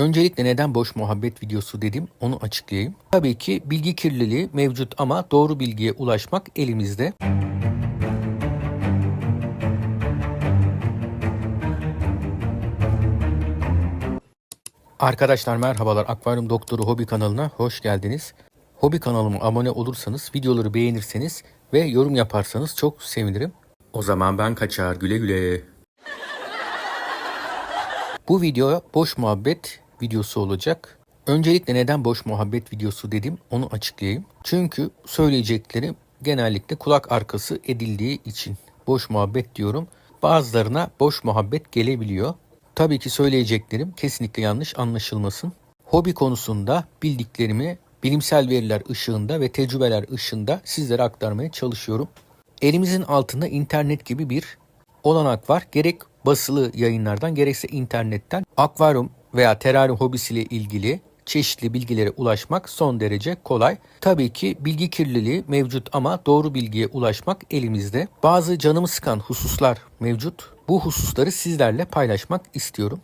Öncelikle neden boş muhabbet videosu dedim onu açıklayayım. Tabii ki bilgi kirliliği mevcut ama doğru bilgiye ulaşmak elimizde. Arkadaşlar merhabalar Akvaryum Doktoru Hobi kanalına hoş geldiniz. Hobi kanalıma abone olursanız, videoları beğenirseniz ve yorum yaparsanız çok sevinirim. O zaman ben kaçar güle güle. Bu video boş muhabbet videosu olacak. Öncelikle neden boş muhabbet videosu dedim onu açıklayayım. Çünkü söyleyeceklerim genellikle kulak arkası edildiği için boş muhabbet diyorum. Bazılarına boş muhabbet gelebiliyor. Tabii ki söyleyeceklerim kesinlikle yanlış anlaşılmasın. Hobi konusunda bildiklerimi bilimsel veriler ışığında ve tecrübeler ışığında sizlere aktarmaya çalışıyorum. Elimizin altında internet gibi bir olanak var. Gerek basılı yayınlardan gerekse internetten akvaryum veya teraryum hobisiyle ilgili çeşitli bilgilere ulaşmak son derece kolay. Tabii ki bilgi kirliliği mevcut ama doğru bilgiye ulaşmak elimizde. Bazı canımı sıkan hususlar mevcut. Bu hususları sizlerle paylaşmak istiyorum.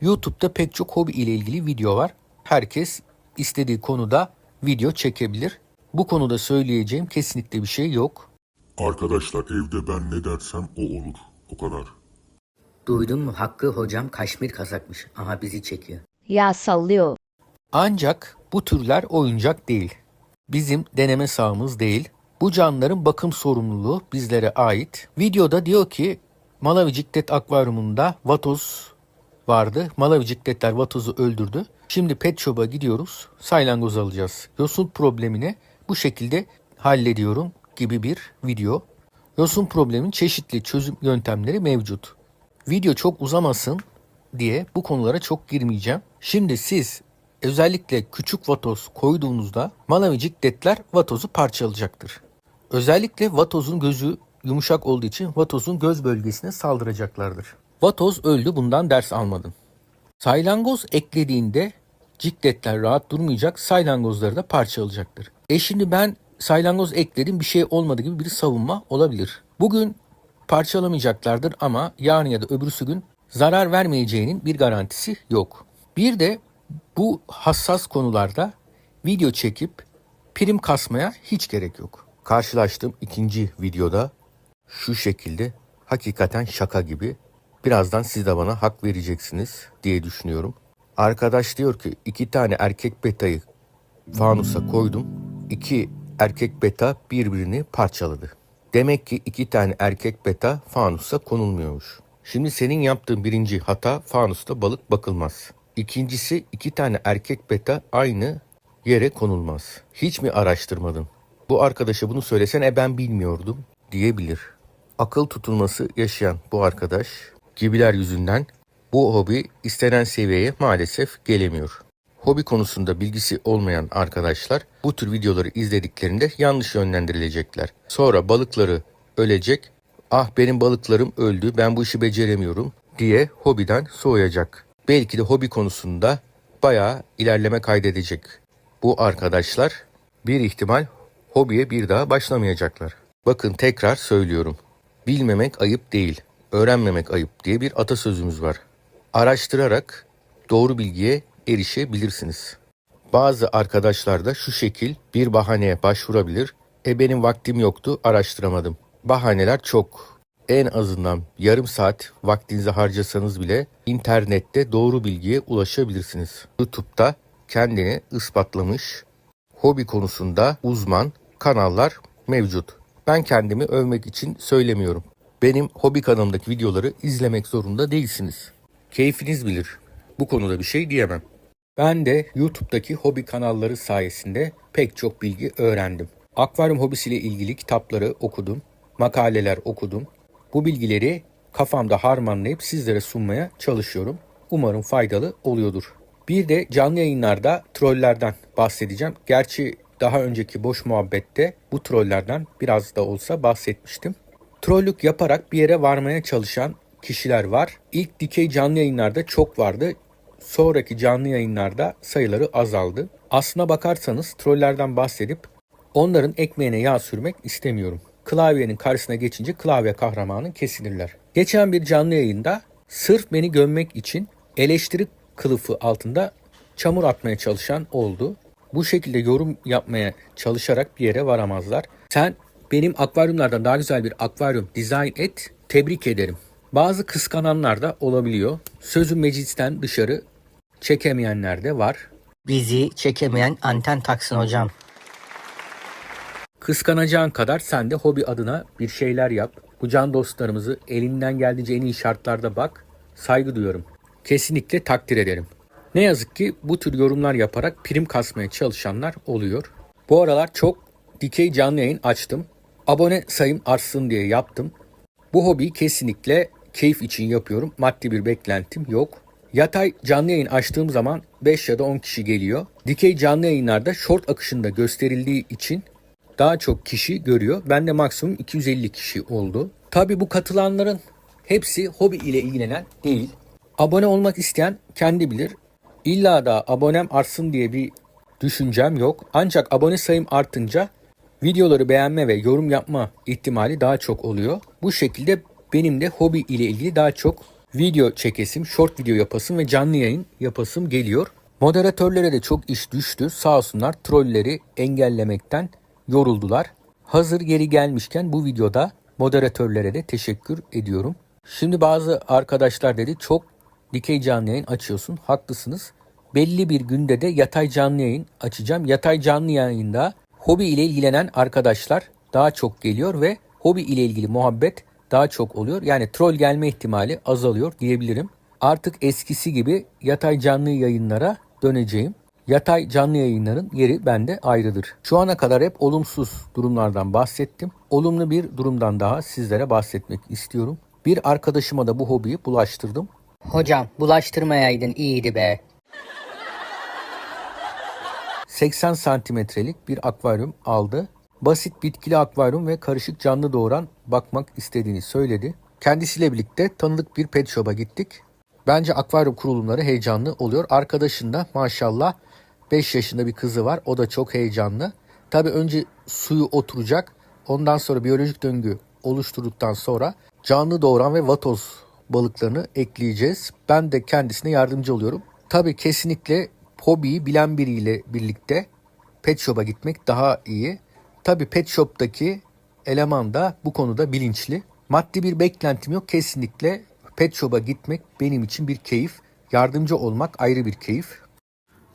YouTube'da pek çok hobi ile ilgili video var. Herkes istediği konuda video çekebilir. Bu konuda söyleyeceğim kesinlikle bir şey yok. Arkadaşlar evde ben ne dersem o olur. O kadar. Duydun mu Hakkı hocam kaşmir kazakmış. Aha bizi çekiyor. Ya sallıyor. Ancak bu türler oyuncak değil. Bizim deneme sahamız değil. Bu canlıların bakım sorumluluğu bizlere ait. Videoda diyor ki Malawi Ciklet Akvaryumunda vatoz vardı. Malawi Cikletler vatozu öldürdü. Şimdi pet shop'a gidiyoruz. Saylangoz alacağız. Yosun problemini bu şekilde hallediyorum gibi bir video. Yosun problemin çeşitli çözüm yöntemleri mevcut. Video çok uzamasın diye bu konulara çok girmeyeceğim. Şimdi siz özellikle küçük vatoz koyduğunuzda Malawi cikletler vatozu parçalayacaktır. Özellikle vatozun gözü yumuşak olduğu için vatozun göz bölgesine saldıracaklardır. Vatoz öldü bundan ders almadın. Saylangoz eklediğinde cikletler rahat durmayacak, saylangozları da parçalayacaktır. E şimdi ben saylangoz ekledim bir şey olmadı gibi bir savunma olabilir. Bugün parçalamayacaklardır ama yarın ya da öbürsü gün zarar vermeyeceğinin bir garantisi yok. Bir de bu hassas konularda video çekip prim kasmaya hiç gerek yok. Karşılaştığım ikinci videoda şu şekilde hakikaten şaka gibi. Birazdan siz de bana hak vereceksiniz diye düşünüyorum. Arkadaş diyor ki iki tane erkek betayı fanusa koydum. İki erkek beta birbirini parçaladı. Demek ki iki tane erkek beta fanusa konulmuyormuş. Şimdi senin yaptığın birinci hata fanusta balık bakılmaz. İkincisi iki tane erkek beta aynı yere konulmaz. Hiç mi araştırmadın? Bu arkadaşa bunu söylesen e ben bilmiyordum diyebilir. Akıl tutulması yaşayan bu arkadaş gibiler yüzünden bu hobi istenen seviyeye maalesef gelemiyor. Hobi konusunda bilgisi olmayan arkadaşlar bu tür videoları izlediklerinde yanlış yönlendirilecekler. Sonra balıkları ölecek, ah benim balıklarım öldü ben bu işi beceremiyorum diye hobiden soğuyacak. Belki de hobi konusunda bayağı ilerleme kaydedecek. Bu arkadaşlar bir ihtimal hobiye bir daha başlamayacaklar. Bakın tekrar söylüyorum. Bilmemek ayıp değil, öğrenmemek ayıp diye bir atasözümüz var. Araştırarak doğru bilgiye erişebilirsiniz. Bazı arkadaşlar da şu şekil bir bahaneye başvurabilir. E benim vaktim yoktu, araştıramadım. Bahaneler çok. En azından yarım saat vaktinizi harcasanız bile internette doğru bilgiye ulaşabilirsiniz. YouTube'da kendini ispatlamış, hobi konusunda uzman kanallar mevcut. Ben kendimi övmek için söylemiyorum. Benim hobi kanalımdaki videoları izlemek zorunda değilsiniz. Keyfiniz bilir. Bu konuda bir şey diyemem. Ben de YouTube'daki hobi kanalları sayesinde pek çok bilgi öğrendim. Akvaryum hobisiyle ilgili kitapları okudum, makaleler okudum. Bu bilgileri kafamda harmanlayıp sizlere sunmaya çalışıyorum. Umarım faydalı oluyordur. Bir de canlı yayınlarda trollerden bahsedeceğim. Gerçi daha önceki boş muhabbette bu trollerden biraz da olsa bahsetmiştim. Trollük yaparak bir yere varmaya çalışan kişiler var. İlk dikey canlı yayınlarda çok vardı. Sonraki canlı yayınlarda sayıları azaldı. Aslına bakarsanız trollerden bahsedip onların ekmeğine yağ sürmek istemiyorum. Klavyenin karşısına geçince klavye kahramanı kesilirler. Geçen bir canlı yayında Sırf beni gömmek için eleştiri kılıfı altında çamur atmaya çalışan oldu. Bu şekilde yorum yapmaya çalışarak bir yere varamazlar. Sen benim akvaryumlardan daha güzel bir akvaryum dizayn et. Tebrik ederim. Bazı kıskananlar da olabiliyor. Sözü meclisten dışarı çekemeyenler de var. Bizi çekemeyen anten taksın hocam. Kıskanacağın kadar sen de hobi adına bir şeyler yap. Bu can dostlarımızı elinden geldiğince en iyi şartlarda bak. Saygı duyuyorum. Kesinlikle takdir ederim. Ne yazık ki bu tür yorumlar yaparak prim kasmaya çalışanlar oluyor. Bu aralar çok dikey canlı yayın açtım. Abone sayım artsın diye yaptım. Bu hobiyi kesinlikle keyif için yapıyorum. Maddi bir beklentim yok. Yatay canlı yayın açtığım zaman 5 ya da 10 kişi geliyor. Dikey canlı yayınlarda short akışında gösterildiği için daha çok kişi görüyor. Ben de maksimum 250 kişi oldu. Tabi bu katılanların hepsi hobi ile ilgilenen değil. Abone olmak isteyen kendi bilir. İlla da abonem artsın diye bir düşüncem yok. Ancak abone sayım artınca videoları beğenme ve yorum yapma ihtimali daha çok oluyor. Bu şekilde benim de hobi ile ilgili daha çok video çekesim, short video yapasım ve canlı yayın yapasım geliyor. Moderatörlere de çok iş düştü. Sağ olsunlar trolleri engellemekten yoruldular. Hazır geri gelmişken bu videoda moderatörlere de teşekkür ediyorum. Şimdi bazı arkadaşlar dedi çok dikey canlı yayın açıyorsun. Haklısınız. Belli bir günde de yatay canlı yayın açacağım. Yatay canlı yayında hobi ile ilgilenen arkadaşlar daha çok geliyor ve hobi ile ilgili muhabbet daha çok oluyor. Yani troll gelme ihtimali azalıyor diyebilirim. Artık eskisi gibi yatay canlı yayınlara döneceğim. Yatay canlı yayınların yeri bende ayrıdır. Şu ana kadar hep olumsuz durumlardan bahsettim. Olumlu bir durumdan daha sizlere bahsetmek istiyorum. Bir arkadaşıma da bu hobiyi bulaştırdım. Hocam bulaştırmayaydın iyiydi be. 80 santimetrelik bir akvaryum aldı. Basit bitkili akvaryum ve karışık canlı doğuran bakmak istediğini söyledi. Kendisiyle birlikte tanıdık bir pet shop'a gittik. Bence akvaryum kurulumları heyecanlı oluyor. Arkadaşında maşallah 5 yaşında bir kızı var. O da çok heyecanlı. Tabii önce suyu oturacak. Ondan sonra biyolojik döngü oluşturduktan sonra canlı doğuran ve vatoz balıklarını ekleyeceğiz. Ben de kendisine yardımcı oluyorum. Tabii kesinlikle hobiyi bilen biriyle birlikte pet shop'a gitmek daha iyi. Tabii pet shop'taki eleman da bu konuda bilinçli. Maddi bir beklentim yok. Kesinlikle pet shop'a gitmek benim için bir keyif. Yardımcı olmak ayrı bir keyif.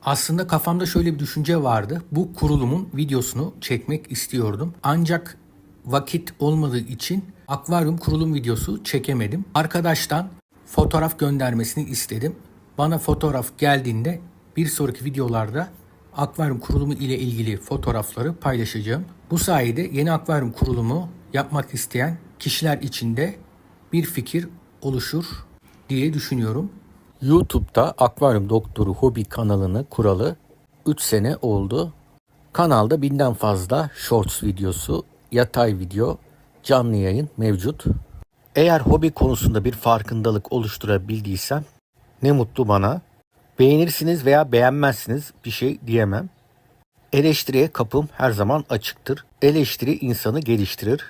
Aslında kafamda şöyle bir düşünce vardı. Bu kurulumun videosunu çekmek istiyordum. Ancak vakit olmadığı için akvaryum kurulum videosu çekemedim. Arkadaştan fotoğraf göndermesini istedim. Bana fotoğraf geldiğinde bir sonraki videolarda akvaryum kurulumu ile ilgili fotoğrafları paylaşacağım. Bu sayede yeni akvaryum kurulumu yapmak isteyen kişiler için de bir fikir oluşur diye düşünüyorum. YouTube'da Akvaryum Doktoru Hobi kanalını kuralı 3 sene oldu. Kanalda binden fazla shorts videosu, yatay video, canlı yayın mevcut. Eğer hobi konusunda bir farkındalık oluşturabildiysem ne mutlu bana. Beğenirsiniz veya beğenmezsiniz bir şey diyemem. Eleştiriye kapım her zaman açıktır. Eleştiri insanı geliştirir.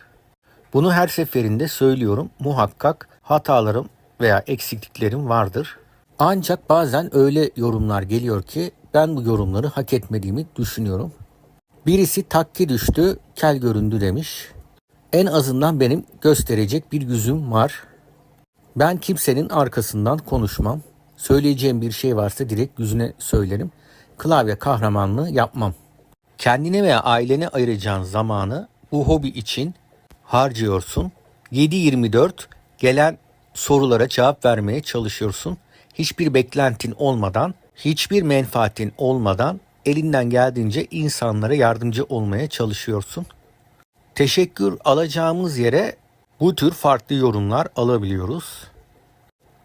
Bunu her seferinde söylüyorum. Muhakkak hatalarım veya eksikliklerim vardır. Ancak bazen öyle yorumlar geliyor ki ben bu yorumları hak etmediğimi düşünüyorum. Birisi takki düştü, kel göründü demiş. En azından benim gösterecek bir yüzüm var. Ben kimsenin arkasından konuşmam. Söyleyeceğim bir şey varsa direkt yüzüne söylerim. Klavye kahramanlığı yapmam. Kendine veya ailene ayıracağın zamanı bu hobi için harcıyorsun. 7-24 gelen sorulara cevap vermeye çalışıyorsun. Hiçbir beklentin olmadan, hiçbir menfaatin olmadan elinden geldiğince insanlara yardımcı olmaya çalışıyorsun. Teşekkür alacağımız yere bu tür farklı yorumlar alabiliyoruz.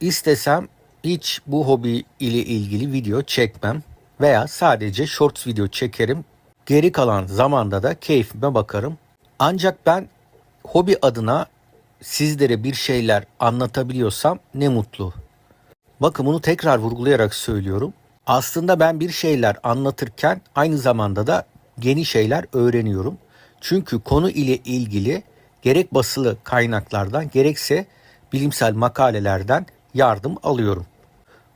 İstesem hiç bu hobi ile ilgili video çekmem veya sadece shorts video çekerim. Geri kalan zamanda da keyfime bakarım. Ancak ben hobi adına sizlere bir şeyler anlatabiliyorsam ne mutlu. Bakın bunu tekrar vurgulayarak söylüyorum. Aslında ben bir şeyler anlatırken aynı zamanda da yeni şeyler öğreniyorum. Çünkü konu ile ilgili gerek basılı kaynaklardan gerekse bilimsel makalelerden yardım alıyorum.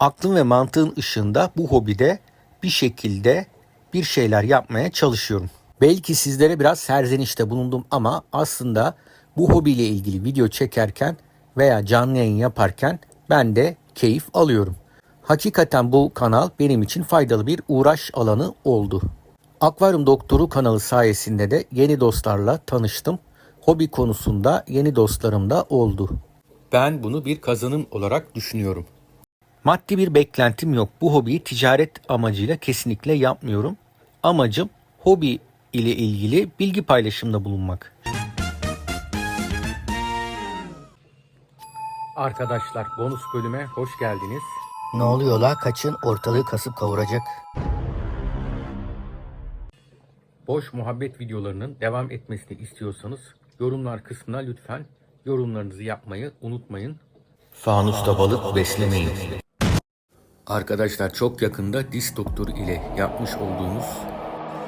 Aklın ve mantığın ışığında bu hobide bir şekilde bir şeyler yapmaya çalışıyorum. Belki sizlere biraz serzenişte bulundum ama aslında bu hobiyle ilgili video çekerken veya canlı yayın yaparken ben de keyif alıyorum. Hakikaten bu kanal benim için faydalı bir uğraş alanı oldu. Akvaryum Doktoru kanalı sayesinde de yeni dostlarla tanıştım. Hobi konusunda yeni dostlarım da oldu. Ben bunu bir kazanım olarak düşünüyorum. Maddi bir beklentim yok. Bu hobiyi ticaret amacıyla kesinlikle yapmıyorum. Amacım hobi ile ilgili bilgi paylaşımında bulunmak. Arkadaşlar bonus bölüme hoş geldiniz. Ne oluyor la kaçın ortalığı kasıp kavuracak. Boş muhabbet videolarının devam etmesini istiyorsanız yorumlar kısmına lütfen yorumlarınızı yapmayı unutmayın. Fanusta balık beslemeyin. Arkadaşlar çok yakında diş doktoru ile yapmış olduğumuz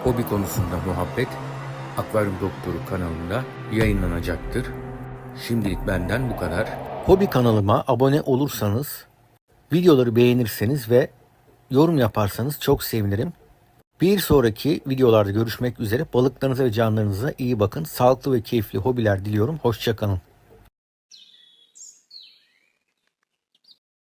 hobi konusunda muhabbet Akvaryum Doktoru kanalında yayınlanacaktır. Şimdilik benden bu kadar. Hobi kanalıma abone olursanız, videoları beğenirseniz ve yorum yaparsanız çok sevinirim. Bir sonraki videolarda görüşmek üzere. Balıklarınıza ve canlarınıza iyi bakın. Sağlıklı ve keyifli hobiler diliyorum. Hoşçakalın.